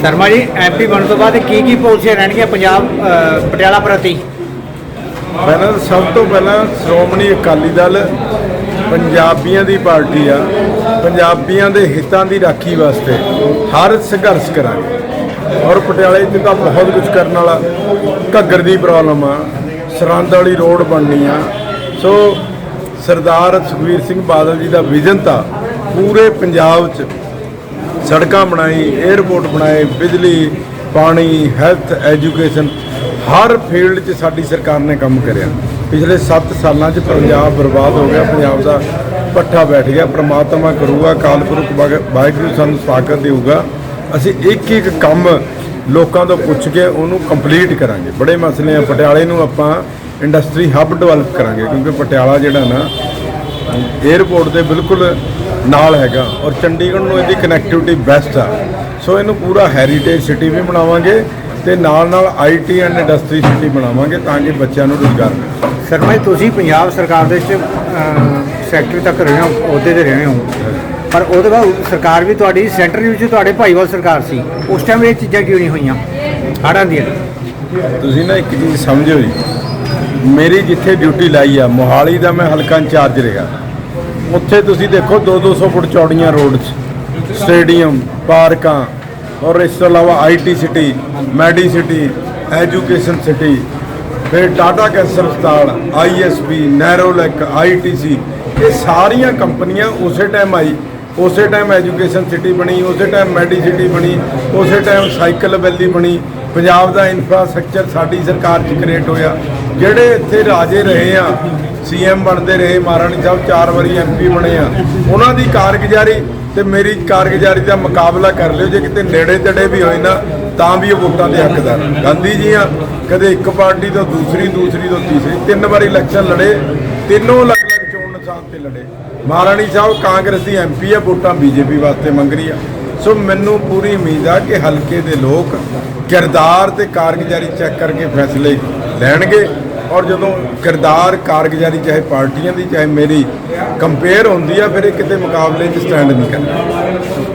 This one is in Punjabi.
ਸ਼ਰਮਾ ਜੀ ਐਮਪੀ ਬਣਨ ਤੋਂ ਬਾਅਦ ਕੀ ਕੀ ਪਾਲਿਸੀਆਂ ਰਹਿਣਗੀਆਂ ਪੰਜਾਬ ਪਟਿਆਲਾ ਪ੍ਰਤੀ? ਪਹਿਲਾਂ ਸਭ ਤੋਂ ਪਹਿਲਾਂ ਸ਼੍ਰੋਮਣੀ ਅਕਾਲੀ ਦਲ ਪੰਜਾਬੀਆਂ ਦੀ ਪਾਰਟੀ ਆ। ਪੰਜਾਬੀਆਂ ਦੇ ਹਿੱਤਾਂ ਦੀ ਰਾਖੀ ਵਾਸਤੇ ਹਰ ਸੰਘਰਸ਼ ਕਰਾਂਗੇ। ਔਰ ਪਟਿਆਲੇ 'ਚ ਤਾਂ ਬਹੁਤ ਕੁਝ ਕਰਨ ਵਾਲਾ ਘੱਗਰ ਦੀ ਪ੍ਰੋਬਲਮ ਆ, ਸਰਹੰਦ ਵਾਲੀ ਰੋਡ ਬਣਨੀ ਆ। ਸੋ ਸਰਦਾਰ ਸੁਖਬੀਰ ਸਿੰਘ ਬਾਦਲ ਜੀ ਦਾ ਵਿਜ਼ਨ ਤਾਂ ਪੂਰੇ ਪੰਜਾਬ 'ਚ ਸੜਕਾਂ ਬਣਾਈ 에ਅਰਪੋਰਟ ਬਣਾਏ, ਬਿਜਲੀ, ਪਾਣੀ ਹੈਲਥ ਐਜੂਕੇਸ਼ਨ ਹਰ ਫੀਲਡ 'ਚ ਸਾਡੀ ਸਰਕਾਰ ਨੇ ਕੰਮ ਕਰਿਆ। ਪਿਛਲੇ 7 ਸਾਲਾਂ 'ਚ ਪੰਜਾਬ ਬਰਬਾਦ ਹੋ ਗਿਆ, ਪੰਜਾਬ ਦਾ ਪੱਠਾ ਬੈਠ ਗਿਆ, ਪ੍ਰਮਾਤਮਾ ਕਰੂਗਾ ਕਾਲਪੁਰਖ ਵਾਗ- ਵਾਹਿਗੁਰੂ ਸਾਨੂੰ ਤਾਕਤ ਦੇਊਗਾ। ਅਸੀਂ ਇੱਕ ਇੱਕ ਕੰਮ ਲੋਕਾਂ ਤੋਂ ਪੁੱਛ ਕੇ ਉਹਨੂੰ ਕੰਪਲੀਟ ਕਰਾਂਗੇ। ਬੜੇ ਮਸਲੇ ਆ, ਪਟਿਆਲੇ ਨੂੰ ਆਪਾਂ ਇੰਡਸਟਰੀ ਹੱਬ ਡਿਵੈਲਪ ਕਰਾਂਗੇ, ਕਿਉਂਕਿ ਪਟਿਆਲਾ ਜਿਹੜਾ ਨਾ 에ਅਰਪੋਰਟ ਦੇ ਬਿਲਕੁਲ ਨਾਲ ਹੈਗਾ ਔਰ ਚੰਡੀਗੜ੍ਹ ਨੂੰ ਇਹਦੀ ਕਨੈਕਟੀਵਿਟੀ ਬੈਸਟ ਆ। ਸੋ ਇਹਨੂੰ ਪੂਰਾ ਹੈਰੀਟੇਜ ਸਿਟੀ ਵੀ ਬਣਾਵਾਂਗੇ ਤੇ ਨਾਲ ਨਾਲ ਆਈਟੀ ਐਂਡ ਇੰਡਸਟਰੀ ਸਿਟੀ ਬਣਾਵਾਂਗੇ ਤਾਂ ਕਿ ਬੱਚਿਆਂ ਨੂੰ ਰੋਜ਼ਗਾਰ ਮਿਲੇ। ਸ਼ਰਮਾ ਤੁਸੀਂ ਪੰਜਾਬ ਸਰਕਾਰ ਦੇ ਵਿੱਚ ਸੈਕਟਰੀ ਤੱਕ ਰਹੇ ਹੋ ਅਹੁਦੇ ਤੇ ਰਹੇ ਹੋ। ਪਰ ਉਹਦੇ ਬਾਅਦ ਸਰਕਾਰ ਵੀ ਤੁਹਾਡੀ ਸੈਂਟਰ ਦੇ ਵਿੱਚ ਤੁਹਾਡੇ ਭਾਈਵਾਲ ਸਰਕਾਰ ਸੀ। ਉਸ ਟਾਈਮ ਇਹ ਚੀਜ਼ਾਂ ਕਿਉਂ ਨਹੀਂ ਹੋਈਆਂ? ਹੜ੍ਹਾਂ ਦੀਆਂ। ਤੁਸੀਂ ਨਾ ਇੱਕ ਚੀਜ਼ ਸਮਝੋ ਜੀ। ਮੇਰੀ ਜਿੱਥੇ ਡਿਊਟੀ ਲਾਈ ਆ ਮੋਹਾਲੀ ਦਾ ਮੈਂ ਹਲਕਾ ਇੰਚਾਰਜ ਰਿਹਾ। ਉੱਥੇ ਤੁਸੀਂ ਦੇਖੋ 2-200 ਫੁੱਟ ਚੌੜੀਆਂ ਰੋਡਸ ਸਟੇਡੀਅਮ ਪਾਰਕਾਂ ਔਰ ਇਸ ਤੋਂ ਇਲਾਵਾ IT city medi city education city ਫਿਰ ਟਾਟਾ ਕੈਂਸਰ ਹਸਪਤਾਲ ਆਈਐਸਬੀ ਨੈਰੋਲੈਕ ਆਈਟੀਸੀ ਇਹ ਸਾਰੀਆਂ ਕੰਪਨੀਆਂ ਉਸੇ ਟਾਈਮ ਆਈ, ਉਸੇ ਟਾਈਮ ਐਜੂਕੇਸ਼ਨ ਸਿਟੀ ਬਣੀ, ਉਸੇ ਟਾਈਮ ਮੈਡੀ ਸਿਟੀ ਬਣੀ, ਉਸੇ ਟਾਈਮ ਸਾਈਕਲ ਵੈਲੀ ਬਣੀ ਪੰਜਾਬ ਦਾ ਇਨਫਰਾਸਟ੍ਰਕਚਰ ਸਾਡੀ ਸਰਕਾਰ 'ਚ ਕ੍ਰੀਏਟ ਹੋਇਆ। ਜਿਹੜੇ ਇੱਥੇ ਰਾਜੇ ਰਹੇ ਆ ਸੀਐਮ ਬਣਦੇ ਰਹੇ, ਮਹਾਰਾਣੀ ਸਾਹਿਬ ਚਾਰ ਵਾਰੀ ਐਮਪੀ ਬਣੇ ਆ, ਉਹਨਾਂ ਦੀ ਕਾਰਗੁਜ਼ਾਰੀ ਤੇ ਮੇਰੀ ਕਾਰਗੁਜ਼ਾਰੀ ਦਾ ਮੁਕਾਬਲਾ ਕਰ ਲਿਓ, ਜੇ ਕਿਤੇ ਨੇੜੇ ਤੇੜੇ ਵੀ ਹੋਏ ਨਾ, ਤਾਂ ਵੀ ਉਹ ਵੋਟਾਂ ਦੇ ਹੱਕਦਾਰ। ਗਾਂਧੀ ਜੀ ਆ ਕਦੇ ਇੱਕ ਪਾਰਟੀ ਤੋਂ ਦੂਸਰੀ ਦੂਸਰੀ ਤੋਂ ਤੀਸਰੀ, ਤਿੰਨ ਵਾਰੀ ਇਲੈਕਸ਼ਨ ਲੜੇ, ਤਿੰਨੋਂ ਅਲੱਗ ਅਲੱਗ ਚੋਣ ਨਿਸ਼ਾਨ ਤੇ ਲੜੇ। ਮਹਾਰਾਣੀ ਸਾਹਿਬ ਕਾਂਗਰਸ ਦੀ ਐਮਪੀ ਆ, ਵੋਟਾਂ ਬੀਜੇਪੀ ਵਾਸਤੇ ਮੰਗ ਰਹੀ ਆ। ਸੋ ਮੈਨੂੰ ਪੂਰੀ ਉਮੀਦ ਆ ਕਿ ਹਲਕੇ ਦੇ ਲੋਕ ਕਿਰਦਾਰ ਤੇ ਕਾਰਗੁਜ਼ਾਰੀ ਚੈੱਕ ਕਰਕੇ ਫੈਸਲੇ ਲੈਣਗੇ ਔਰ ਜਦੋਂ ਕਿਰਦਾਰ, ਕਾਰਗੁਜ਼ਾਰੀ ਚਾਹੇ ਪਾਰਟੀਆਂ ਦੀ, ਚਾਹੇ ਮੇਰੀ ਕੰਪੇਅਰ ਹੁੰਦੀ ਆ, ਫਿਰ ਇਹ ਕਿਤੇ ਮੁਕਾਬਲੇ 'ਚ ਸਟੈਂਡ ਨਹੀਂ ਕਰਦਾ